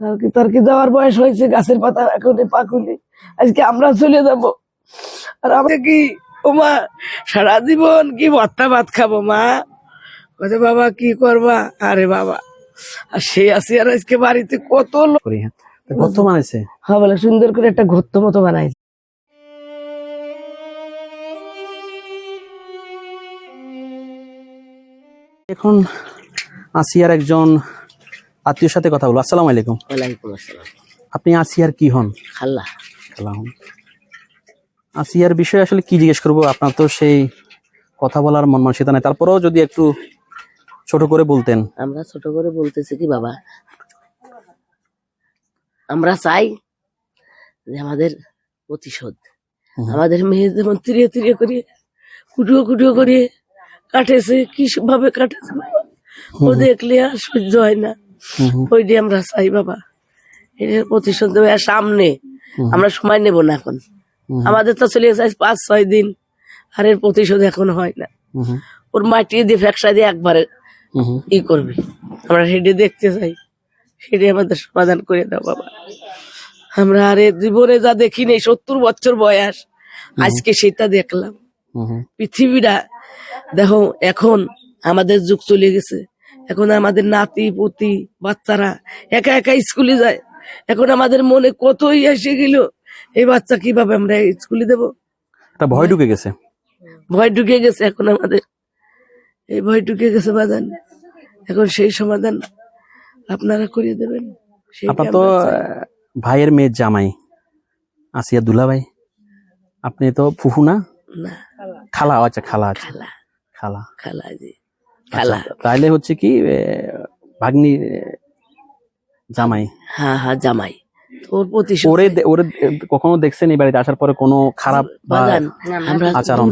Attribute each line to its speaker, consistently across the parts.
Speaker 1: তার কি তার কি যাওয়ার বয়স হয়েছে? গাছের পাতা এখন পাকুলি। আজকে আমরা চলে যাব। আর আমাকে কি ও মা সারা জীবন কি ভত্তা ভাত খাব মা? বলছে বাবা কি করবা? আরে বাবা আর সে আসি আর আজকে বাড়িতে কত লোক
Speaker 2: করি হ্যাঁ। বানাইছে?
Speaker 1: হ্যাঁ বলে সুন্দর করে একটা ঘুরতো মতো বানাইছে
Speaker 2: এখন আসিয়ার একজন আত্মীয়র সাথে কথা বলব আসসালামু আলাইকুম।
Speaker 1: ওয়ালাইকুম আসসালাম।
Speaker 2: আপনি আসিয়ার কি হন?
Speaker 1: খাল্লা।
Speaker 2: খালা হন। আসিয়ার বিষয়ে আসলে কি জিজ্ঞেস করব? আপনার তো সেই কথা বলার মন মানসিকতা নাই। তারপরেও যদি একটু ছোট করে বলতেন।
Speaker 1: আমরা ছোট করে বলতেছি কি বাবা? আমরা চাই যে আমাদের প্রতিশোধ আমাদের মেয়ে যেমন তিরিয়ে তিরিয়ে করে কুটিও কুটিও করে কাটেছে কি ভাবে কাটেছে। ও দেখলে আর সহ্য হয় না। ওইটি আমরা চাই বাবা। এটার প্রতিশোধ দেবে। আর সামনে আমরা সময় নেব না এখন। আমাদের তো চলে গেছে পাঁচ ছয় দিন। আর এর প্রতিশোধ এখন হয় না। ওর মাটি দিয়ে ফ্যাকসা দিয়ে একবারে। ই করবি। আমরা সেটি দেখতে চাই। সেটি আমাদের সমাধান করে দাও বাবা। আমরা আরে জীবনে যা দেখি নেই সত্তর বছর বয়স। আজকে সেটা দেখলাম। পৃথিবীটা দেখো এখন আমাদের যুগ চলে গেছে। এখন আমাদের নাতি পুতি বাচ্চারা একা একা স্কুলে যায়। এখন আমাদের মনে কতই এসে গেল এই বাচ্চা কীভাবে আমরা স্কুলে দেব?
Speaker 2: তা ভয় ঢুকে গেছে?
Speaker 1: ভয় ঢুকে গেছে এখন আমাদের। এই ভয় ঢুকে গেছে বাদান। এখন সেই সমাধান আপনারা করিয়ে দেবেন।
Speaker 2: আপনার তো ভাইয়ের মেয়ের জামাই আসিয়া দুলা ভাই আপনি তো ফুফু না? খালা আচ্ছা খালা
Speaker 1: খালা।
Speaker 2: খালা।
Speaker 1: খালা জি। খালা।
Speaker 2: তাইলে হচ্ছে কি ভাগ্নি জামাই।
Speaker 1: হ্যাঁ হ্যাঁ জামাই। তোর প্রতিশোধ
Speaker 2: ওরে ওরে কখনো দেখছেন এই বাড়িতে? আসার পরে কোনো খারাপ
Speaker 1: আমরা
Speaker 2: আচরণ।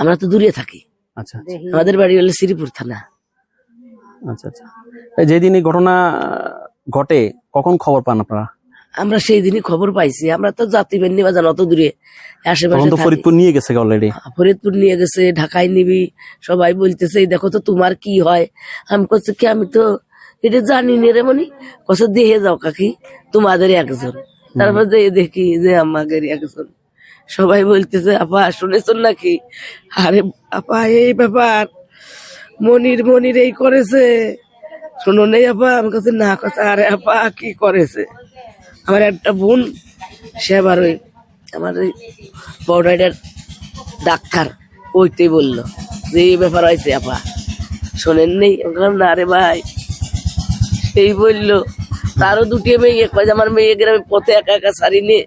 Speaker 1: আমরা তো দূরে থাকি।
Speaker 2: আচ্ছা আচ্ছা।
Speaker 1: আমাদের বাড়ি হলো শ্রীপুর থানা।
Speaker 2: আচ্ছা আচ্ছা। যেদিন এই ঘটনা ঘটে কখন খবর পান আপনারা?
Speaker 1: আমরা সেই দিনই খবর পাইছি। আমরা তো জাতি বেন্নি বাজান অত দূরে। আশেপাশে।
Speaker 2: ফরিদপুর নিয়ে গেছে অলরেডি
Speaker 1: ফরিদপুর নিয়ে গেছে ঢাকায় নিবি সবাই বলতেছে দেখো তো তোমার কি হয়? আমি করছি কি আমি তো এটা জানি না রে মনি কত দেখে যাও কাকি তোমাদের একজন। তারপর যে দেখি যে আমাদের একজন। সবাই বলতেছে আপা শুনেছেন নাকি? আরে আপা এই ব্যাপার মনির মনির এই করেছে। শুনো নেই আপা? আমার কাছে না কথা আরে আপা কি করেছে? আমার একটা বোন সে আবার ওই আমার ওই বর্ডারের ডাক্তার ওইটাই বলল যে এই ব্যাপার হয়েছে আপা। শোনেন নেই আমি বললাম, না রে ভাই। সেই বলল তারও দুটি মেয়ে কয় আমার মেয়ে গ্রামে পথে একা একা সারি নিয়ে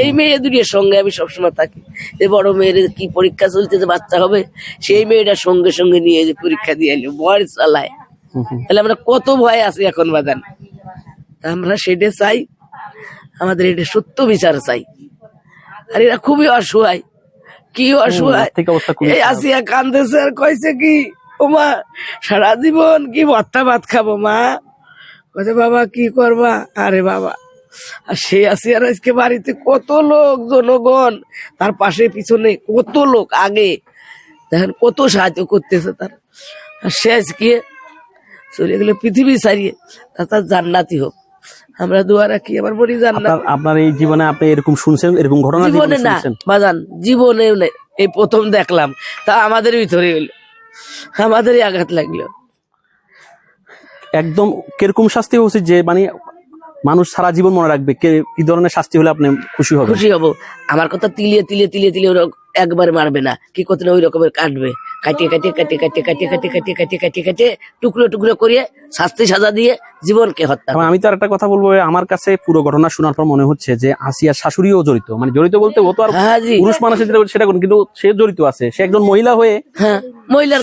Speaker 1: এই মেয়ে দুটির সঙ্গে আমি সবসময় থাকি। যে বড় মেয়ের কি পরীক্ষা চলছে যে বাচ্চা হবে সেই মেয়েটার সঙ্গে সঙ্গে নিয়ে যে পরীক্ষা দিয়ে এলো ভয় চালায়। তাহলে আমরা কত ভয় আছি এখন বাদান আমরা সেটা চাই আমাদের এটা সত্য বিচার চাই। আর এরা খুবই অসহায়। কি অসহায়? এই আসিয়া কান্দেছে আর কইছে কি ও মা সারা জীবন কি ভত্তা ভাত খাব মা? কইছে বাবা কি করবা? আরে বাবা আর সে আসিয়ার আজকে বাড়িতে কত লোক জনগণ তার পাশে পিছনে কত লোক আগে। দেখেন কত সাহায্য করতেছে তার। আর সে আজকে চলে গেলে পৃথিবী ছাড়িয়ে তা তার জান্নাতি হোক। আমরা দোয়া রাখি আবার বলি জান্নাত।
Speaker 2: আপনার এই জীবনে আপনি এরকম শুনছেন এরকম ঘটনা
Speaker 1: জীবনে না বাজান জীবনে এই প্রথম দেখলাম তা আমাদের ভিতরে হইল আমাদেরই আঘাত লাগল।
Speaker 2: একদম কীরকম শাস্তি হচ্ছে যে মানে মানুষ সারা জীবন মনে রাখবে কে কি ধরনের শাস্তি হলে আপনি খুশি হবেন?
Speaker 1: খুশি হব। আমার কথা তিলিয়ে তিলিয়ে তিলিয়ে তিলিয়ে একবার মারবে না। কি করতে ওই রকমের কাটবে। কাটিয়ে কাটিয়ে কাটিয়ে কাটিয়ে কাটিয়ে কাটিয়ে কাটিয়ে কাটিয়ে কাটিয়ে কাটিয়ে টুকরো টুকরো করিয়ে শাস্তি সাজা দিয়ে জীবনকে হত্যা
Speaker 2: আমি তো একটা কথা বলব আমার কাছে পুরো ঘটনা শোনার পর মনে হচ্ছে যে আসিয়ার শাশুড়িও জড়িত। মানে জড়িত বলতে ও তো আর
Speaker 1: হ্যাঁ
Speaker 2: পুরুষ মানুষের সেটা করুন কিন্তু সে জড়িত আছে। সে একজন মহিলা হয়ে
Speaker 1: হ্যাঁ মহিলার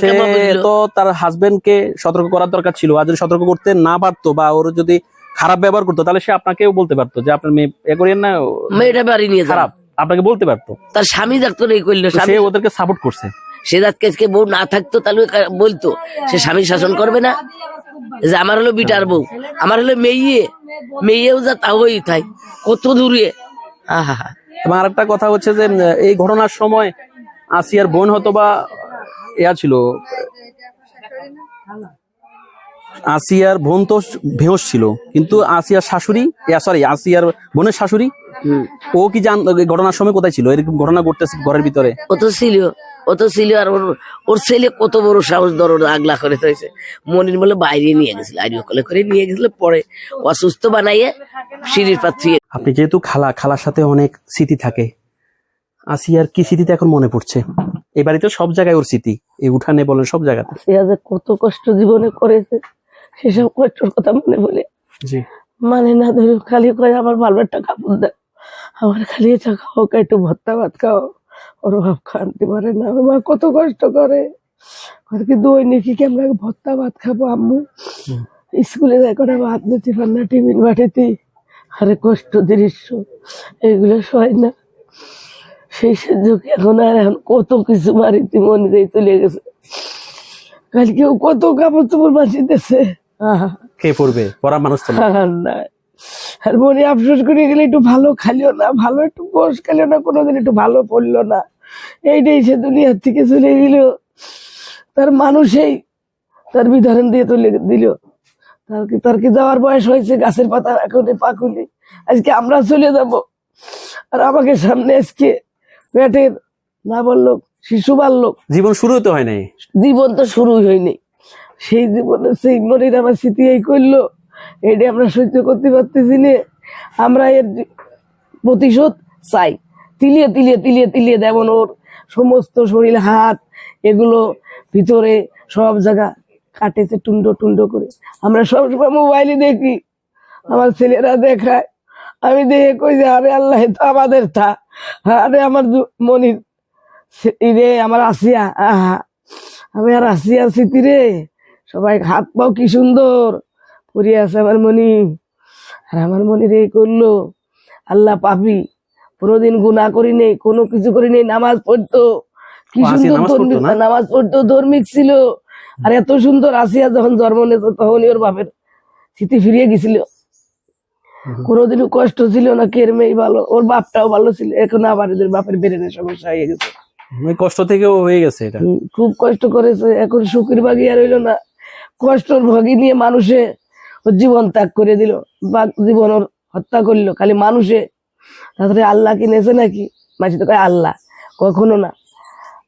Speaker 2: তো তার হাজবেন্ড কে সতর্ক করার দরকার ছিল। আর যদি সতর্ক করতে না পারতো বা ওর যদি খারাপ ব্যবহার করতো তাহলে সে আপনাকেও বলতে পারতো যে আপনার মেয়ে এ করিয়েন না
Speaker 1: মেয়েটা বাড়ি নিয়ে
Speaker 2: খারাপ আপনাকে বলতে পারতো।
Speaker 1: তার স্বামী ডাক্তার এই করল স্বামী
Speaker 2: সে ওদেরকে সাপোর্ট করছে।
Speaker 1: সে আজকে বউ না থাকতো তাহলে বলতো সে স্বামী শাসন করবে না। যে আমার হলো বিটার বউ আমার হলো মেয়ে মেয়েও যা তাওই তাই কত দূরে।
Speaker 2: এবং আরেকটা কথা হচ্ছে যে এই ঘটনার সময় আসিয়ার বোন হয়তো বা ইয়া ছিল আসিয়ার বোন তো বেহস ছিল কিন্তু আসিয়ার শাশুড়ি সরি আসিয়ার বোনের শাশুড়ি। ও কি জান ঘটনার সময় কোথায় ছিল? এরকম ঘটনা ঘটতেছে ঘরের ভিতরে?
Speaker 1: ও তো ছিল ও তো ছিল আর ওর ওর ছেলে কত বড় সাহস দরদ আগলা করে হয়েছে মনির বলে বাইরে নিয়ে গেছিল আইডিও কলে করে নিয়ে গেছিল পরে অসুস্থ বানাইয়ে সিঁড়ির পাত্রিয়ে
Speaker 2: আপনি যেহেতু খালা খালার সাথে অনেক স্মৃতি থাকে আসিয়ার কি স্মৃতিতে এখন মনে পড়ছে? এই বাড়িতে সব জায়গায় ওর স্মৃতি এই উঠানে বলেন সব জায়গাতে।
Speaker 1: কত কষ্ট জীবনে করেছে। সেসব কষ্টের কথা মনে বলে। মানে না ধরো খালি কয় আমার একটা কাপড় দাও আমার খালি এটা খাও একটু ভর্তা ভাত খাও। ওর ভাব খানতে পারে না। ওর মা কত কষ্ট করে। কি দৈনিক কি আমরা ভর্তা ভাত খাব আম্মু? স্কুলে যাই করে ভাত নিতে পার না টিফিন বাটিতে। আরে কষ্ট দৃশ্য এগুলো সয় না। সেই সুযোগ এখন আর এখন কত কিছু বাড়িতে মনে দিয়ে চলে গেছে। কালকেও কত কাপড় চোপড় বাঁচিতেছে
Speaker 2: কে পড়বে? পড়া মানুষ তো
Speaker 1: আর মনে আফসোস করে গেলে একটু ভালো খালিও না ভালো একটু বস খালিও না কোনোদিন একটু ভালো পড়ল না। এইটাই সে দুনিয়ার থেকে চলে গেল। তার মানুষেই তার বিধারণ দিয়ে তুলে দিল। তার কি তার কি যাওয়ার বয়স হয়েছে? গাছের পাতা এখন পাকুলি আজকে আমরা চলে যাব। আর আমাকে সামনে আজকে পেটের না বলল শিশু বাড়লো
Speaker 2: জীবন শুরু তো হয় নাই।
Speaker 1: জীবন তো শুরুই হয়নি। সেই জীবনে সেই মনির আমার স্মৃতি এই করল। এটা আমরা সহ্য করতে পারতেছি না। আমরা এর প্রতিশোধ চাই। তিলিয়ে তিলিয়ে তিলিয়ে তিলিয়ে যেমন ওর সমস্ত শরীর, হাত, এগুলো ভিতরে সব জায়গা কাটেছে টুন্ডো টুন্ডো করে। আমরা সব সবসময় মোবাইলে দেখি। আমার ছেলেরা দেখায়। আমি দেখে কই যে, আরে আল্লাহ তো আমাদের থা। আরে আমার মনির রে আমার আসিয়া, আহা। আমি আর আসিয়া স্মৃতি রে। সবাই হাত পাও কি সুন্দর। পড়ে আছে আমার মনি। আর আমার মনি রে করল। আল্লাহ পাপি। কোনোদিন গুণা করি নেই কোনো কিছু করি নেই নামাজ পড়তো। কি সুন্দর
Speaker 2: নামাজ পড়তো
Speaker 1: ধর্মিক নামাজ পড়তো ধর্মিক ছিল। আর এত সুন্দর আসিয়া যখন জন্ম নিয়েছে তখনই ওর বাপের স্মৃতি ফিরিয়ে গেছিল। কোনোদিনও কষ্ট ছিল না কের মেয়ে ভালো ওর বাপটাও ভালো ছিল। এখন আবার এদের বাপের বেরেনের সমস্যা হয়ে গেছে।
Speaker 2: কষ্ট থেকেও হয়ে গেছে এটা।
Speaker 1: খুব কষ্ট করেছে। এখন সুখের ভাগি আর হইল না। কষ্টর ভাগি নিয়ে মানুষে জীবন ত্যাগ করে দিল বা জীবন হত্যা করল। খালি মানুষে? তারপরে আল্লাহ কিনেছে নাকি? মাসি তো কয় আল্লাহ। কখনো না।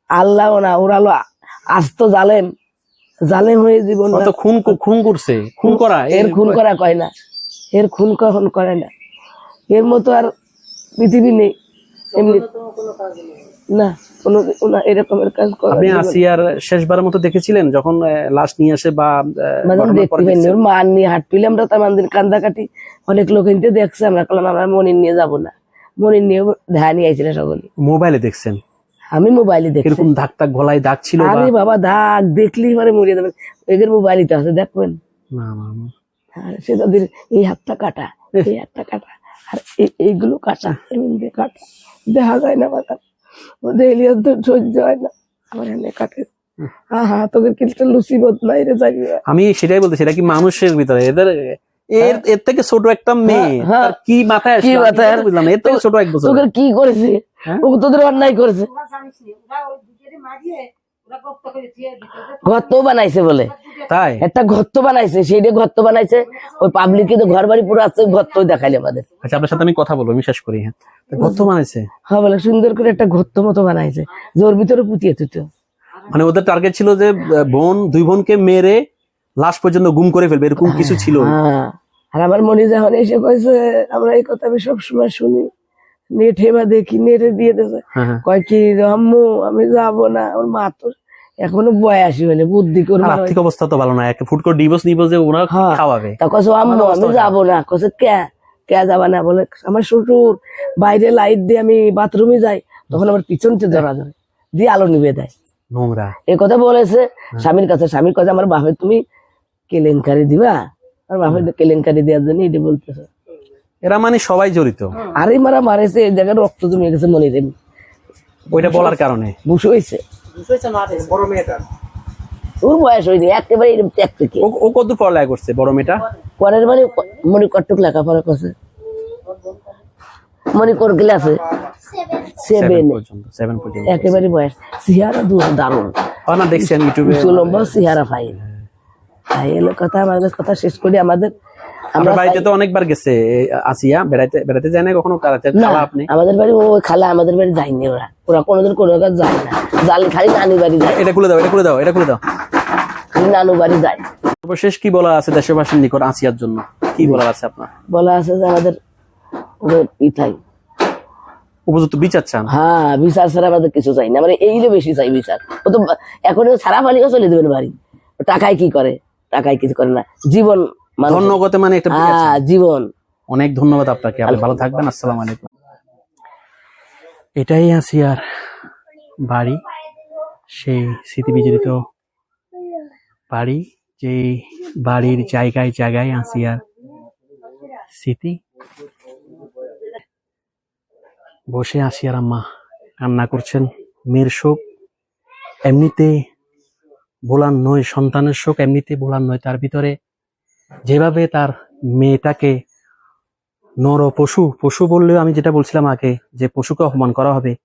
Speaker 1: আল্লাহও না ওরা হলো আস্ত জালেম। জালেম হয়ে জীবন
Speaker 2: খুন খুন করছে। খুন করা
Speaker 1: এর খুন করা কয় না। এর খুন কখন করে না। এর মতো আর পৃথিবী নেই। এমনি না কোনো না এরকমের কাজ করে
Speaker 2: আপনি আসিয়ার শেষবারের মতো দেখেছিলেন যখন লাশ নিয়ে আসে বা
Speaker 1: মানে ওর মা নিয়ে আমরা তার অনেক লোক এনতে দেখছে আমরা বললাম আমরা মনির নিয়ে যাব না। মনির নিয়ে ধ্যান আইছিল সকলে।
Speaker 2: মোবাইলে দেখছেন?
Speaker 1: আমি মোবাইলে দেখছি।
Speaker 2: এরকম গলায় দাগ ছিল
Speaker 1: আরে বাবা দাগ দেখলি মানে মরিয়ে যাবেন এদের মোবাইলই তো আছে দেখবেন।
Speaker 2: না না না।
Speaker 1: সে তাদের এই হাতটা কাটা এই হাতটা কাটা আর এই- এইগুলো কাটা কাটা। দেখা যায় না বাবা ওদের এলিয়াস তো সহ্য হয় না। আমার এনে কাটে। হ্যাঁ হ্যাঁ তোদের রে যাই
Speaker 2: আমি সেটাই বলতেছি এটা কি মানুষের ভিতরে? এদের এর এর থেকে ছোট একটা মেয়ে
Speaker 1: হ্যাঁ।
Speaker 2: তার কি মাথায়
Speaker 1: কি মাথায়?
Speaker 2: তো বুঝলাম এর থেকে ছোট এক বছর
Speaker 1: তোদের কি করেছে?
Speaker 2: হ্যাঁ?
Speaker 1: ও তোদের অন্যায় করেছে। গর্ত বানাইছে বলে।
Speaker 2: তাই?
Speaker 1: একটা গর্ত বানাইছে সেইটা গর্ত বানাইছে ওই পাবলিক কিন্তু ঘর বাড়ি পুরো আছে গর্ত দেখাইলে আমাদের।
Speaker 2: আচ্ছা আপনার সাথে আমি কথা বলব শেষ করি হ্যাঁ। তা কত বানাইছে?
Speaker 1: হ্যাঁ বলে সুন্দর করে একটা গর্ত মতো বানাইছে জোর ভিতরে পুঁতিয়ে তুই
Speaker 2: মানে ওদের টার্গেট ছিল যে বোন দুই বোনকে মেরে লাশ পর্যন্ত গুম করে ফেলবে এরকম কিছু ছিল।
Speaker 1: হ্যাঁ। আর আমার মনে যখন এসে কয়েছে আমরা এই কথা আমি সবসময় শুনি। নেট হেবা দেখি নেটে দিয়ে দিয়েছে।
Speaker 2: হ্যাঁ হ্যাঁ।
Speaker 1: কয় কি আম্মু আমি যাব না ওর মা তো এখনও বয়াসী হয়নি বুদ্ধি করবে
Speaker 2: আর্থিক অবস্থা তো ভালো না একটা করে ডিভোর্স নিব যে ওরা
Speaker 1: হ্যাঁ।
Speaker 2: খাওয়াবে।
Speaker 1: তা কছে আম্মু আমি যাব না। কে কে যাবা না বলে আমার শ্বশুর বাইরে লাইট দিয়ে আমি বাথরুমে যাই তখন আমার পিছনতে ধরা ধরে দিয়ে আলো নিবে দেয়।
Speaker 2: নোংরা।
Speaker 1: এই কথা বলেছে স্বামীর কাছে স্বামীর কাছে আমার বাপে তুমি কেলেঙ্কারি দিবা? আর বাপের কেলেঙ্কারি দেওয়ার জন্য এটি বলতেছে।
Speaker 2: এরা মানে সবাই জড়িত।
Speaker 1: আরে মারা মারেছে এই জায়গায় রক্ত জমে গেছে মনে রে
Speaker 2: ওইটা বলার কারণে।
Speaker 1: বুঝ হয়েছে ওর বয়স হয়নি একেবারে এরকম ত্যাগ থেকে
Speaker 2: ও ও কত পড়ালেখা করছে বড় মেয়েটা?
Speaker 1: পরের মানে মনে কটুক লেখাপড়া করছে। মনে কর ক্লাসে সেভেন
Speaker 2: সেভেন পর্যন্ত সেভেন পর্যন্ত।
Speaker 1: একেবারে বয়স। সিহারা দু দারুণ।
Speaker 2: না দেখছি আমি ইউটিউবে
Speaker 1: লম্বা সিহারা তাই কথা আমাদের কথা শেষ করি আমাদের আমরা
Speaker 2: বাড়িতে তো অনেকবার গেছে আসিয়া। বেড়াইতে বেড়াতে যায় না কখনো? কারাতে খালা আপনি?
Speaker 1: আমাদের বাড়ি ওই খালা আমাদের বাড়ি যায়নি ওরা। ওরা কোনোদিন কোনো কাজ যায় না। জাল খালি নানু বাড়ি যায়।
Speaker 2: এটা খুলে দাও এটা খুলে দাও এটা খুলে দাও।
Speaker 1: নানু বাড়ি যায়।
Speaker 2: সর্বশেষ কি বলা আছে দেশবাসীর নিকট আসিয়ার জন্য? কি বলা আছে আপনার?
Speaker 1: বলা আছে যে আমাদের ওদের ই
Speaker 2: উপযুক্ত বিচার চান।
Speaker 1: হ্যাঁ বিচার ছাড়া আমাদের কিছু চাই না। মানে এইলে বেশি চাই বিচার। ও তো এখন সারা ফালিও চলে দেবেন বাড়ি। টাকায় কি করে? টাকায় কিছু করে না। জীবন
Speaker 2: ধন্যগতে মানে একটা
Speaker 1: হ্যাঁ জীবন।
Speaker 2: অনেক ধন্যবাদ আপনাকে। আপনি ভালো থাকবেন আসসালামু আলাইকুম। এটাই আসিয়ার বাড়ি সেই স্মৃতি বিজড়িত বাড়ি যে বাড়ির জায়গায় জায়গায় আসিয়ার স্মৃতি। বসে আসিয়ার আম্মা কান্না করছেন মেয়ের শোক এমনিতে বলার নয় সন্তানের শোক এমনিতে বলার নয় তার ভিতরে যেভাবে তার মেয়েটাকে নর পশু পশু বললেও আমি যেটা বলছিলাম আগে, যে পশুকে অপমান করা হবে,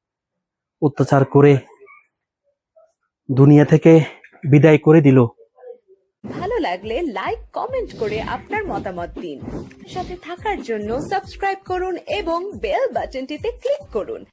Speaker 2: অত্যাচার করে দুনিয়া থেকে বিদায় করে দিল।
Speaker 3: ভালো লাগলে লাইক কমেন্ট করে আপনার মতামত দিন। সাথে থাকার জন্য সাবস্ক্রাইব করুন এবং বেল বাটনটিতে ক্লিক করুন।